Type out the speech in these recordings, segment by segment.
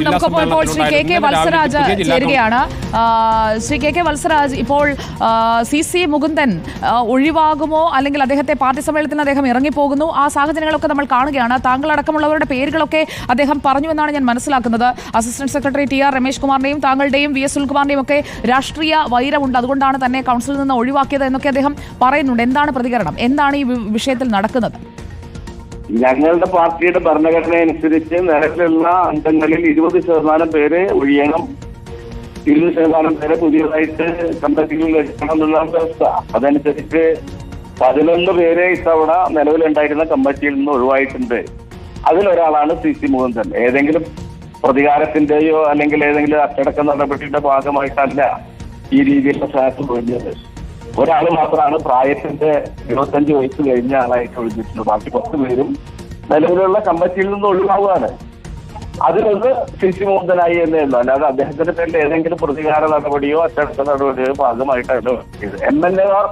നമുക്കൊപ്പം ഇപ്പോൾ Shri K K Valsaraj ചേരുകയാണ്. ശ്രീ കെ കെ വത്സരാജ് ഇപ്പോൾ സി സി മുകുന്ദൻ ഒഴിവാകുമോ? അല്ലെങ്കിൽ അദ്ദേഹത്തെ പാർട്ടി സമ്മേളനത്തിൽ അദ്ദേഹം ഇറങ്ങിപ്പോകുന്നു? ആ സാഹചര്യങ്ങളൊക്കെ നമ്മൾ കാണുകയാണ്. താങ്കൾ അടക്കമുള്ളവരുടെ പേരുകളൊക്കെ അദ്ദേഹം പറഞ്ഞു എന്നാണ് ഞാൻ മനസ്സിലാക്കുന്നത്. Assistant secretary T R Ramesh കുമാറിന്റെയും താങ്കളുടെയും വി എസ് സുൽകുമാറിന്റെയും ഒക്കെ രാഷ്ട്രീയ വൈരമുണ്ട്. അതുകൊണ്ടാണ് തന്നെ കൗൺസിലിൽ നിന്ന് ഒഴിവാക്കിയത് എന്നൊക്കെ അദ്ദേഹം പറയുന്നുണ്ട്. എന്താണ് പ്രതികരണം? എന്താണ് ഈ വിഷയത്തിൽ നടക്കുന്നത്? ഞങ്ങളുടെ പാർട്ടിയുടെ ഭരണഘടന അനുസരിച്ച് നിലവിലുള്ള അംഗങ്ങളിൽ ഇരുപത് ശതമാനം പേര് ഒഴിയണം. ഇരുപത് ശതമാനം പേരെ പുതിയതായിട്ട് കമ്മിറ്റിയിൽ എടുക്കണം എന്നുള്ള വ്യവസ്ഥ അതനുസരിച്ച് പതിനൊന്ന് പേരെ ഇത്തവണ നിലവിലുണ്ടായിരുന്ന കമ്മിറ്റിയിൽ നിന്ന് ഒഴിവായിട്ടുണ്ട്. അതിലൊരാളാണ് സി സി മുകുന്ദൻ. ഏതെങ്കിലും പ്രതികാരത്തിന്റെയോ അല്ലെങ്കിൽ ഏതെങ്കിലും അച്ചടക്ക നടപടിയുടെ ഭാഗമായിട്ടല്ല ഈ രീതിയിലുള്ള സ്ഥലത്ത് ഒഴിഞ്ഞത്. ഒരാൾ മാത്രമാണ് പ്രായത്തിന്റെ ഇരുപത്തഞ്ച് വയസ്സ് കഴിഞ്ഞ ആളായിട്ട് ഒഴിഞ്ഞിട്ടുള്ളത് ബാക്കി പത്ത് പേരും നിലവിലുള്ള കമ്മിറ്റിയിൽ നിന്ന് ഒഴിവാവുകയാണ്. അതിലൊന്ന് ശിശു സി മോഹൻദനായി എന്നേ ഉള്ളൂ അല്ലാതെ അദ്ദേഹത്തിന്റെ പേരിൽ ഏതെങ്കിലും പ്രതികാര നടപടിയോ അച്ചടക്ക നടപടിയോ ഭാഗമായിട്ടാണ് ഇത് എം എൽ എമാർ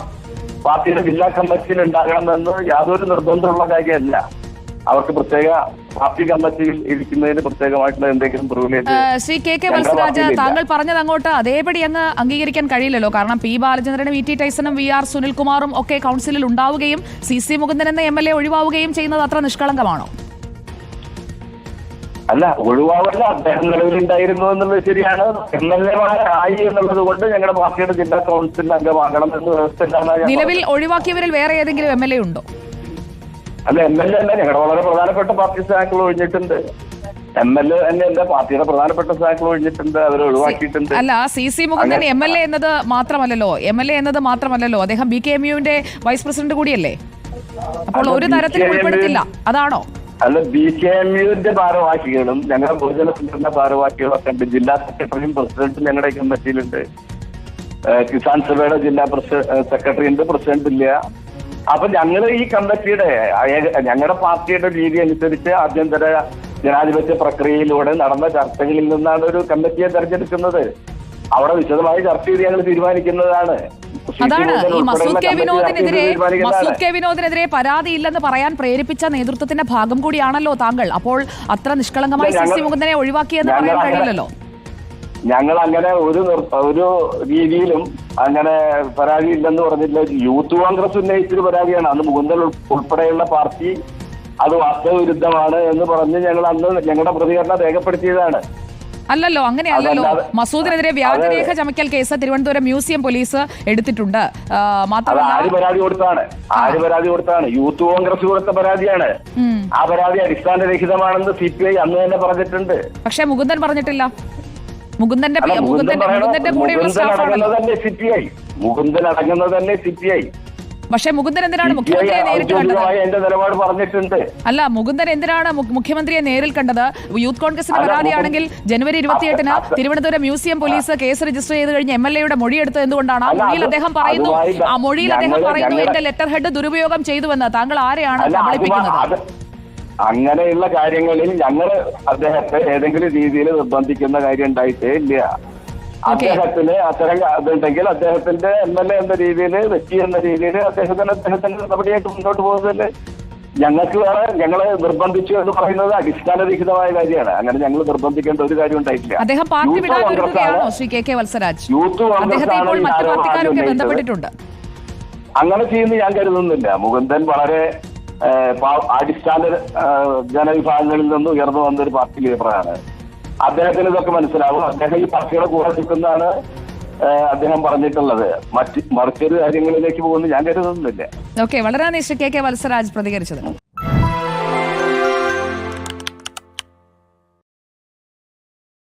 പാർട്ടിയുടെ ജില്ലാ കമ്മിറ്റിയിൽ ഉണ്ടാകണമെന്ന് യാതൊരു നിർബന്ധമുള്ള കാര്യമല്ല. അവർക്ക് പ്രത്യേക പാർട്ടി കമ്മിറ്റിയിൽ ഇരിക്കുന്നതിന് പ്രത്യേകമായിട്ടുള്ള എന്തെങ്കിലും privilege Shri K K Valsaraj താങ്കൾ പറഞ്ഞത് അങ്ങോട്ട് അതേപടി അങ്ങ് അംഗീകരിക്കാൻ കഴിയില്ലല്ലോ. കാരണം പി. ബാലചന്ദ്രനും ഇ. ടി. ടൈസണും വി. ആർ. സുനിൽകുമാറും ഒക്കെ കൗൺസിലിൽ ഉണ്ടാവുകയും സി. സി. മുകുന്ദൻ എന്ന എം. എൽ. എ ഒഴിവാവുകയും ചെയ്യുന്നത് അത്ര നിഷ്കളങ്കമാണോ? അല്ല ഒഴിവാവല്ല. അദ്ദേഹം നിലവിലുണ്ടായിരുന്നു എന്നുള്ളത് ശരിയാണ്. എം. എൽ. എമാരായി എന്നുള്ളത് കൊണ്ട് ഞങ്ങളുടെ പാർട്ടിയുടെ ജില്ലാ കൗൺസിൽ അംഗമാകണം എന്ന് വ്യവസ്ഥ നിലവിൽ ഒഴിവാക്കിയവരിൽ വേറെ ഏതെങ്കിലും എം. എൽ. എ ഉണ്ടോ? അല്ല എം എൽ എ തന്നെ. ഞങ്ങളുടെ വളരെ പ്രധാനപ്പെട്ട പാർട്ടി സ്ഥാനങ്ങൾ ഒഴിഞ്ഞിട്ടുണ്ട്. എം എൽ എ തന്നെ എന്റെ പാർട്ടിയുടെ പ്രധാനപ്പെട്ട സ്ഥാനങ്ങൾ ഒഴിഞ്ഞിട്ടുണ്ട്. അവർ ഒഴിവാക്കിയിട്ടുണ്ട്. അല്ല C C Mukundan M L A എന്നത് മാത്രമല്ലല്ലോ. എം എൽ എ എന്നത് മാത്രമല്ലല്ലോ. അദ്ദേഹം ബി കെ എം യുവിന്റെ വൈസ് പ്രസിഡന്റ് കൂടിയല്ലേ? അപ്പോൾ ഒരു തരത്തിൽ ഉൾപ്പെടുത്തില്ല. അതാണോ? അല്ല ബി കെ എം യുവിന്റെ ഭാരവാഹികളും ഞങ്ങളുടെ ബഹുജന സംഘടന ഭാരവാഹികളും ഒക്കെ ഉണ്ട്. ജില്ലാ സെക്രട്ടറിയും പ്രസിഡന്റും ഞങ്ങളുടെ കമ്മിറ്റിയിലുണ്ട്. കിസാൻ സഭയുടെ ജില്ലാ പ്രസി- സെക്രട്ടറി ഉണ്ട് പ്രസിഡന്റ് ഇല്ല. അപ്പൊ ഞങ്ങൾ ഈ കമ്മിറ്റിയുടെ ഞങ്ങളുടെ പാർട്ടിയുടെ രീതി അനുസരിച്ച് ആഭ്യന്തര ജനാധിപത്യ പ്രക്രിയയിലൂടെ നടന്ന ചർച്ചകളിൽ നിന്നാണ് ഒരു കമ്മിറ്റിയെ തെരഞ്ഞെടുക്കുന്നത്. അവിടെ വിശദമായി ചർച്ച ചെയ്ത് ഞങ്ങൾ തീരുമാനിക്കുന്നതാണ്. അതാണ്. ഈ മസൂദ് കെ വിനോദിനെതിരെ മസൂദ് കെ വിനോദിനെതിരെ പരാതിയില്ലെന്ന് പറയാൻ പ്രേരിപ്പിച്ച നേതൃത്വത്തിന്റെ ഭാഗം കൂടിയാണല്ലോ താങ്കൾ. അപ്പോൾ അത്ര നിഷ്കളങ്കമായി സി സി മുകുന്ദനെ ഒഴിവാക്കിയെന്ന് പറയാൻ കഴിയില്ലല്ലോ. ഞങ്ങൾ അങ്ങനെ ഒരു ഒരു രീതിയിലും അങ്ങനെ പരാതി ഇല്ലെന്ന് പറഞ്ഞില്ല യൂത്ത് കോൺഗ്രസ് ഉന്നയിച്ചൊരു പരാതിയാണ്. അന്ന് മുകുന്ദൻ ഉൾപ്പെടെയുള്ള പാർട്ടി അത് വാസ്തവവിരുദ്ധമാണ് എന്ന് പറഞ്ഞ് ഞങ്ങൾ അന്ന് ഞങ്ങളുടെ പ്രതികരണം രേഖപ്പെടുത്തിയതാണ്. അല്ലല്ലോ അങ്ങനെയല്ലല്ലോ. മസൂദിനെതിരെ വ്യാജരേഖ ചമക്കൽ കേസ് തിരുവനന്തപുരം മ്യൂസിയം പോലീസ് എടുത്തിട്ടുണ്ട്. മാത്രമല്ല ആര് പരാതി കൊടുത്താണ്? ആര് പരാതി കൊടുത്താണ്? യൂത്ത് കോൺഗ്രസ് കൊടുത്ത പരാതിയാണ്. ആ പരാതി അടിസ്ഥാനരഹിതമാണെന്ന് സി പി ഐ അന്ന് തന്നെ പറഞ്ഞിട്ടുണ്ട്. പക്ഷേ മുകുന്ദൻ പറഞ്ഞിട്ടില്ല. മുകുന്ദന്റെ മുകുന്ദന്റെ കൂടെയുള്ള സ്റ്റാഫാണല്ലോ മുകുന്ദൻ അടങ്ങുന്നത് തന്നെ സി പക്ഷേ മുകുന്ദൻ എന്തിനാണ് മുഖ്യമന്ത്രിയെ നേരിട്ട് കണ്ടത്? അല്ല മുകുന്ദൻ എന്തിനാണ് മുഖ്യമന്ത്രിയെ നേരിൽ കണ്ടത്? യൂത്ത് കോൺഗ്രസിന്റെ പരാതിയാണെങ്കിൽ ജനുവരി ഇരുപത്തിയെട്ടിന് Thiruvananthapuram museum police case register ചെയ്ത് കഴിഞ്ഞ് എം എൽ എയുടെ മൊഴിയെടുത്തത് എന്തുകൊണ്ടാണ്? ആ മൊഴിയിൽ അദ്ദേഹം പറയുന്നു. ആ മൊഴിയിൽ അദ്ദേഹം പറയുന്നു എന്റെ ലെറ്റർ ഹെഡ് ദുരുപയോഗം ചെയ്തുവെന്ന് താങ്കൾ ആരെയാണ് കബളിപ്പിക്കുന്നത് അങ്ങനെയുള്ള കാര്യങ്ങളിൽ ഞങ്ങൾ അദ്ദേഹത്തെ ഏതെങ്കിലും രീതിയിൽ നിർബന്ധിക്കുന്ന കാര്യം ഉണ്ടായിട്ടേ ഇല്ല. അദ്ദേഹത്തിന് അത്തരം അതുണ്ടെങ്കിൽ അദ്ദേഹത്തിന്റെ എം എൽ എ എന്ന രീതിയിൽ വ്യക്തി എന്ന രീതിയിൽ അദ്ദേഹത്തിന് അദ്ദേഹത്തിന്റെ നടപടിയായിട്ട് മുന്നോട്ട് പോകുന്നതിൽ ഞങ്ങൾക്ക് വേറെ ഞങ്ങളെ നിർബന്ധിച്ചു എന്ന് പറയുന്നത് അടിസ്ഥാനരഹിതമായ കാര്യമാണ്. അങ്ങനെ ഞങ്ങൾ നിർബന്ധിക്കേണ്ട ഒരു കാര്യം ഉണ്ടായിട്ടില്ല. അദ്ദേഹം പാർട്ടി യൂത്ത് കോൺഗ്രസ് ആണ്- അങ്ങനെ ചെയ്യുന്ന ഞാൻ കരുതുന്നില്ല. മുകുന്ദൻ വളരെ അടിസ്ഥാന ജനവിഭാഗങ്ങളിൽ നിന്ന് ഉയർന്നു വന്ന ഒരു പാർട്ടി ലീഡറാണ് അദ്ദേഹത്തിന് ഇതൊക്കെ മനസ്സിലാവും. അദ്ദേഹം ഈ പാർട്ടിയുടെ കൂടെ നിൽക്കുന്നതാണ് അദ്ദേഹം പറഞ്ഞിട്ടുള്ളത്. മറ്റ് മറിച്ചൊരു കാര്യങ്ങളിലേക്ക് പോകുന്നു ഞാൻ കരുതുന്നില്ല. ഓക്കെ വളരെ കെ കെ വത്സരാജ് പ്രതികരിച്ചത്